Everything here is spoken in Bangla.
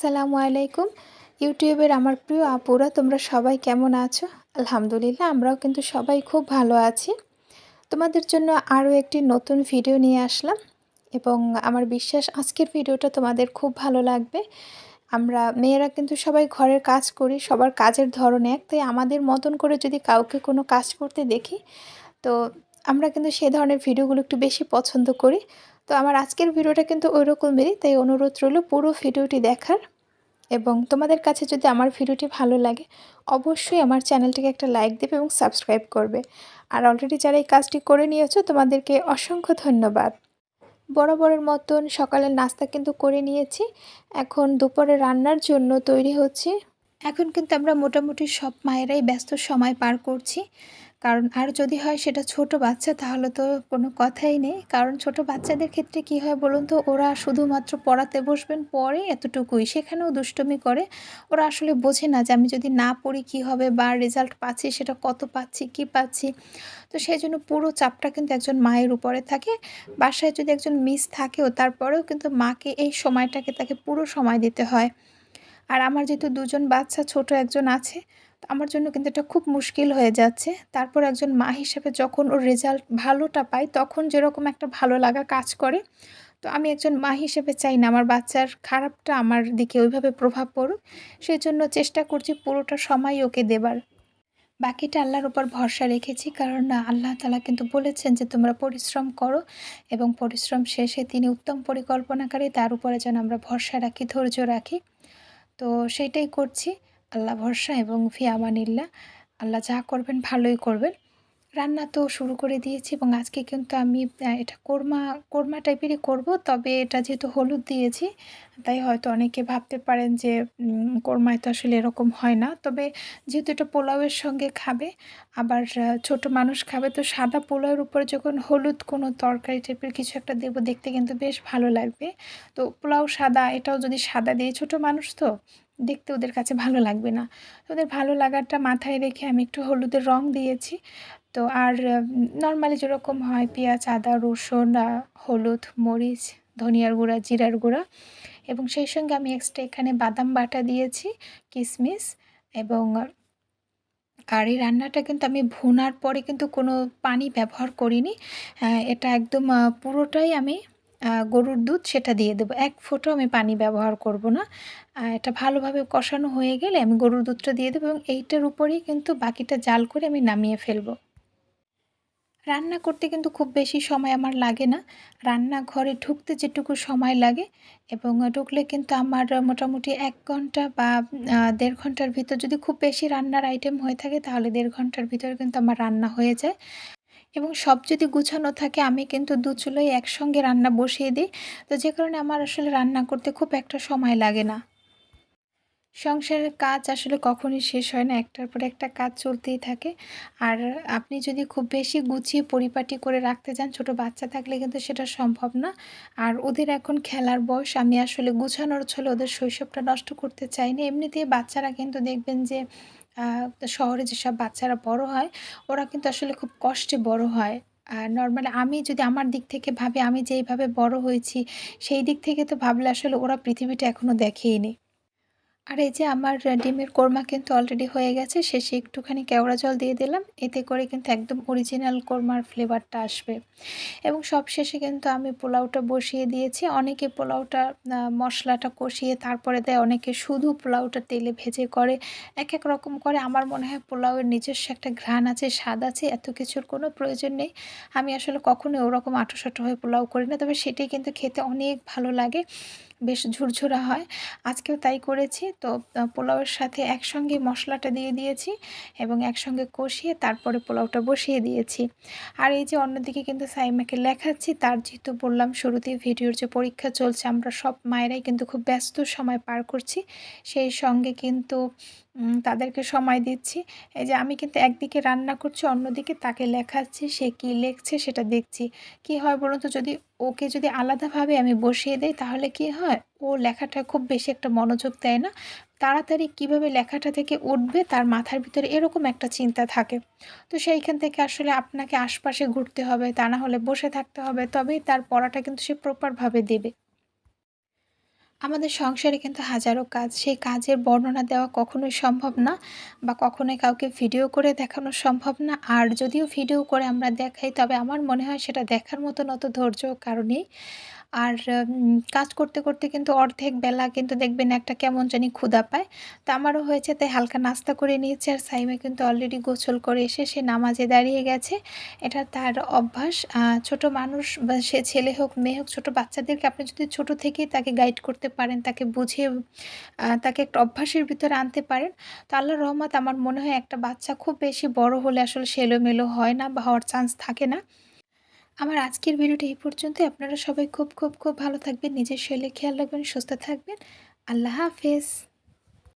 আসসালামু আলাইকুম। ইউটিউবের আমার প্রিয় আপুরা, তোমরা সবাই কেমন আছো? আলহামদুলিল্লাহ, আমরাও কিন্তু সবাই খুব ভালো আছি। তোমাদের জন্য আরও একটি নতুন ভিডিও নিয়ে আসলাম এবং আমার বিশ্বাস আজকের ভিডিওটা তোমাদের খুব ভালো লাগবে। আমরা মেয়েরা কিন্তু সবাই ঘরের কাজ করি, সবার কাজের ধরন এক, তাই আমাদের মতন করে যদি কাউকে কোনো কাজ করতে দেখি, তো আমরা কিন্তু সে ধরনের ভিডিওগুলো একটু বেশি পছন্দ করি। তো আমার আজকের ভিডিওটা কিন্তু ওই রকমেরই তাই অনুরোধ রইল পুরো ভিডিওটি দেখার। এবং তোমাদের কাছে যদি আমার ভিডিওটি ভালো লাগে, অবশ্যই আমার চ্যানেলটিকে একটা লাইক দেবে এবং সাবস্ক্রাইব করবে। আর অলরেডি যারা এই কাজটি করে নিয়েছো, তোমাদেরকে অসংখ্য ধন্যবাদ। বরাবরের মতন সকালের নাস্তা কিন্তু করে নিয়েছি। এখন দুপুরে রান্নার জন্য তৈরি হচ্ছে। এখন কিন্তু আমরা মোটামুটি সব মায়েরাই ব্যস্ত সময় পার করছি। কারণ আর যদি হয় সেটা ছোট বাচ্চা, তাহলে তো কোনো কথাই নেই। কারণ ছোট বাচ্চাদের ক্ষেত্রে কি হয় বলুন তো, ওরা শুধুমাত্র পড়াতে বসবেন, পরে এতটুকুই। সেখানেও দুষ্টমি করে। ওরা আসলে বোঝে না যে আমি যদি না পড়ি কি হবে বা রেজাল্ট পাচ্ছি, সেটা কত পাচ্ছি, কি পাচ্ছি। তো সেই জন্য পুরো চাপটা কিন্তু একজন মায়ের উপরে থাকে। বাসায় যদি একজন মিস থাকেও, তারপরেও কিন্তু মাকে এই সময়টাকে তাকে পুরো সময় দিতে হয়। আর আমার যেহেতু দুজন বাচ্চা, ছোট একজন আছে আমার জন্য কিন্তু এটা খুব মুশকিল হয়ে যাচ্ছে। তারপর একজন মা হিসেবে যখন ওর রেজাল্ট ভালোটা পাই, তখন যেরকম একটা ভালো লাগা কাজ করে। তো আমি একজন মা হিসেবে চাই না, আমার বাচ্চার খারাপটা আমার দিকে ওইভাবে প্রভাব পড়ুক। সেই জন্য চেষ্টা করছি পুরোটা সময় ওকে দেবার। বাকিটা আল্লাহর উপর ভরসা রেখেছি, কারণ না, আল্লাহ তালা কিন্তু বলেছেন যে তোমরা পরিশ্রম করো এবং পরিশ্রম শেষে তিনি উত্তম পরিকল্পনাকারী, তার উপরে যেন আমরা ভরসা রাখি, ধৈর্য রাখি। তো সেইটাই করছি। আল্লাহ ভরসা এবং ফি আমানিল্লা আল্লাহ যা করবেন ভালোই করবেন। রান্না তো শুরু করে দিয়েছি এবং আজকে কিন্তু আমি এটা কোরমা কোরমা টাইপেরই করব, তবে এটা যেহেতু হলুদ দিয়েছি, তাই হয়তো অনেকে ভাবতে পারেন যে কোরমায় তো আসলে এরকম হয় না। তবে যেহেতু এটা পোলাওয়ের সঙ্গে খাবে, আবার ছোট মানুষ খাবে, তো সাদা পোলাওয়ের উপরে যখন হলুদ কোনো তরকারি টাইপের কিছু একটা দেবো, দেখতে কিন্তু বেশ ভালো লাগবে। তো পোলাও সাদা, এটাও যদি সাদা দিয়ে ছোট মানুষ তো দেখতে ওদের কাছে ভালো লাগবে না। ওদের ভালো লাগাটা মাথায় রেখে আমি একটু হলুদের রং দিয়েছি। তো আর নর্মালি যেরকম হয় পেঁয়াজ, আদা, রসুন হলুদ, মরিচ, ধনিয়ার গুঁড়া, জিরার গুঁড়া এবং সেই সঙ্গে আমি এক্সট্রা এখানে বাদাম বাটা দিয়েছি কিশমিশ এবং আর এই রান্নাটা কিন্তু আমি ভুনার পরে কিন্তু কোনো পানি ব্যবহার করিনি। এটা একদম পুরোটাই আমি গরুর দুধ সেটা দিয়ে দেবো। এক ফোঁটাও আমি পানি ব্যবহার করব না। এটা ভালোভাবে কষানো হয়ে গেলে আমি গরুর দুধটা দিয়ে দেবো এবং এইটার উপরেই কিন্তু বাকিটা জাল করে আমি নামিয়ে ফেলব। রান্না করতে কিন্তু খুব বেশি সময় আমার লাগে না। রান্নাঘরে ঢুকতে যেটুকু সময় লাগে এবং ঢুকলে কিন্তু আমার মোটামুটি এক ঘণ্টা বা দেড় ঘণ্টার ভিতর যদি খুব বেশি রান্নার আইটেম হয়ে থাকে তাহলে দেড় ঘণ্টার ভিতরে কিন্তু আমার রান্না হয়ে যায়। এবং সব যদি গুছানো থাকে আমি কিন্তু দু চুলোই একসঙ্গে রান্না বসিয়ে দিই। তো যে কারণে আমার আসলে রান্না করতে খুব একটা সময় লাগে না। সংসারের কাজ আসলে কখনই শেষ হয় না। একটার পর একটা কাজ চলতেই থাকে। আর আপনি যদি খুব বেশি গুছিয়ে পরিপাটি করে রাখতে চান, ছোট বাচ্চা থাকলে কিন্তু সেটা সম্ভব না। আর ওদের এখন খেলার বয়স, আমি আসলে গুছানোর ছলে ওদের শৈশবটা নষ্ট করতে চাই না এমনিতেই বাচ্চারা কিন্তু দেখবেন যে শহরে যেসব বাচ্চারা বড় হয়, ওরা কিন্তু আসলে খুব কষ্টে বড় হয়। আর নর্মালি আমি যদি আমার দিক থেকে ভাবি, আমি যেইভাবে বড় হয়েছি, সেই দিক থেকে তো ভাবলে আসলে ওরা পৃথিবীটা এখনও দেখেইনি আর এই যে আমার ডিমের কোরমা কিন্তু অলরেডি হয়ে গেছে, শেষে একটুখানি কেওড়া জল দিয়ে দিলাম, এতে করে কিন্তু একদম অরিজিনাল কোরমার ফ্লেভারটা আসবে। এবং সব শেষে কিন্তু আমি পোলাওটা বসিয়ে দিয়েছি, অনেকে পোলাওটা মশলাটা কষিয়ে তারপরে দেয়, অনেকে শুধু পোলাওটা তেলে ভেজে করে এক এক রকম করে। আমার মনে হয় পোলাওয়ের নিজস্ব একটা ঘ্রাণ আছে, স্বাদ আছে, এত কিছুর কোনো প্রয়োজন নেই। আমি আসলে কখনোই ওরকম আটোসাটো হয়ে পোলাও করি না, তবে সেটাই কিন্তু খেতে অনেক ভালো লাগে। বেশ ঝুরঝুরা হয়। আজকেও তাই করেছি। তো পোলাওয়ের সাথে একসঙ্গে মশলাটা দিয়ে দিয়েছি এবং একসঙ্গে কষিয়ে তারপরে পোলাওটা বসিয়ে দিয়েছি। আর এই যে অন্যদিকে কিন্তু সাইমাকে লেখাচ্ছি, তার যেহেতু বললাম শুরুতেই ভিডিওর যে পরীক্ষা চলছে, আমরা সব মায়েরাই কিন্তু খুব ব্যস্ত সময় পার করছি। সেই সঙ্গে কিন্তু তাদেরকে সময় দিচ্ছি। এই যে আমি কিন্তু একদিকে রান্না করছি, অন্যদিকে তাকে লেখাচ্ছি, সে কি লেখছে সেটা দেখছি। কি হয় বলুন তো, যদি ওকে যদি আলাদাভাবে আমি বসিয়ে দেই, তাহলে কি হয়? ও লেখাটা খুব বেশি একটা মনোযোগ দেয় না। তাড়াতাড়ি কীভাবে লেখাটা থেকে উঠবে, তার মাথার ভিতরে এরকম একটা চিন্তা থাকে। তো সেইখান থেকে আসলে আপনাকে আশপাশে ঘুরতে হবে, তা না হলে বসে থাকতে হবে, তবেই তার পড়াটা কিন্তু সে প্রপারভাবে দেবে। আমাদের সংসারে কিন্তু হাজারো কাজ, সেই কাজের বর্ণনা দেওয়া কখনোই সম্ভব না বা কখনোই কাউকে ভিডিও করে দেখানো সম্ভব না। আর যদিও ভিডিও করে আমরা দেখাই, তবে আমার মনে হয় সেটা দেখার মতন অত ধৈর্য কারণেই আর কাজ করতে করতে কিন্তু অর্ধেক বেলা কিন্তু দেখবেন একটা কেমন জানি ক্ষুধা পায়। তো আমারও হয়েছে তাই হালকা নাস্তা করে নিয়েছে আর সাইমা কিন্তু অলরেডি গোসল করে এসে সে নামাজে দাঁড়িয়ে গেছে। এটা তার অভ্যাস। ছোট মানুষ বা সে ছেলে হোক, মেয়ে হোক, ছোট বাচ্চাদেরকে আপনি যদি ছোট থেকেই তাকে গাইড করতে পারেন, তাকে বুঝিয়ে তাকে একটা অভ্যাসের ভিতরে আনতে পারেন, তো আল্লাহ রহমত আমার মনে হয় একটা বাচ্চা খুব বেশি বড় হলে আসলে সে এলোমেলো হয় না বা হওয়ার চান্স থাকে না। আমার আজকের ভিডিওটি এই পর্যন্তই। আপনারা সবাই খুব খুব খুব ভালো থাকবেন, নিজের শরীরে খেয়াল রাখবেন, সুস্থ থাকবেন। আল্লাহ হাফেজ।